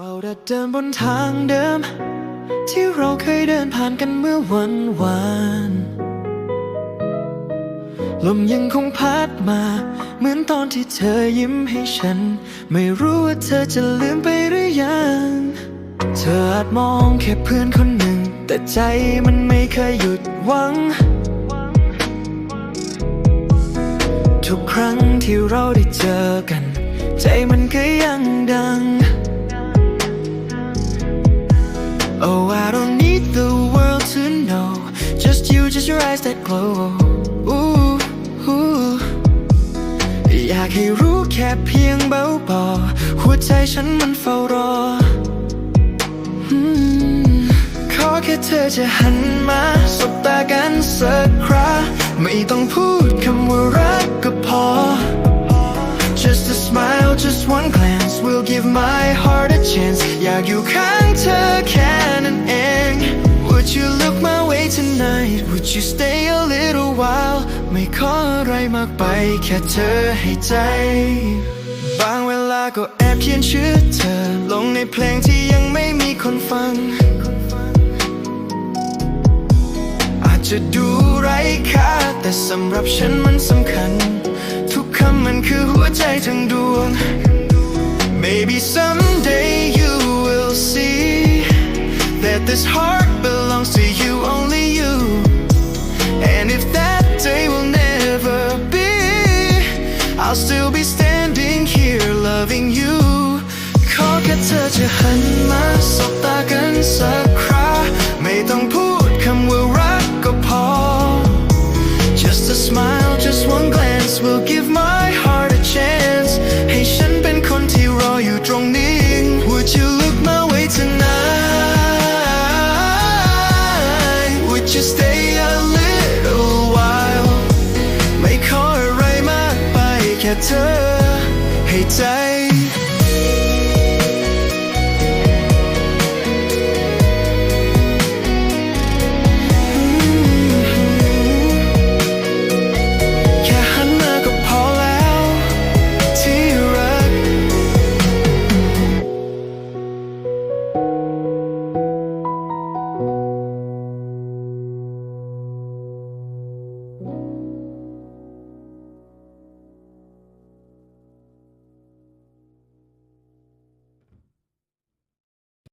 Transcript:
เฝ้าแต่เดินบนทางเดิม ที่เราเคยเดินผ่านกันเมื่อวันวานลมยังคงพัดมา เหมือนตอนที่เธอยิ้มให้ฉัน ไม่รู้ว่าเธอจะลืมไปหรือยัง เธออาจมองแค่เพื่อนคนหนึ่ง แต่ใจมันไม่เคยหยุดหวัง ทุกครั้งที่เราได้เจอกัน ใจมัน eyes that glow Ooh, ooh อยากให้รู้แค่เพียงเบาๆหัวใจฉันมันเฝ้ารอขอแค่เธอจะหันมาสบตากันสักคราไม่ต้องพูดคำว่ารักก็พอ Just a smile, just one glance will give my heart a chance อยากอยู่ข้างเธอแค่ ไม่ขออะไรมากไป แค่เธอให้ใจ บางเวลาก็แอบเขียนชื่อเธอ ลงในเพลงที่ยังไม่มีคนฟัง อาจจะดูไร้ค่า แต่สำหรับฉันมันสำคัญ ทุกคำมันคือหัวใจทั้งดวง Maybe someday you will see that this heart belongs to you, I'll still be standing here loving you. ขอแค่เธอจะหันมาสบตากันสักครา ไม่ต้องพูดคำว่ารักก็พอ Just a smile, just one glance will give my heart a chance ให้ฉันเป็นคนที่รออยู่ตรงนี้ Would you look my way tonight Would you stay while ไม่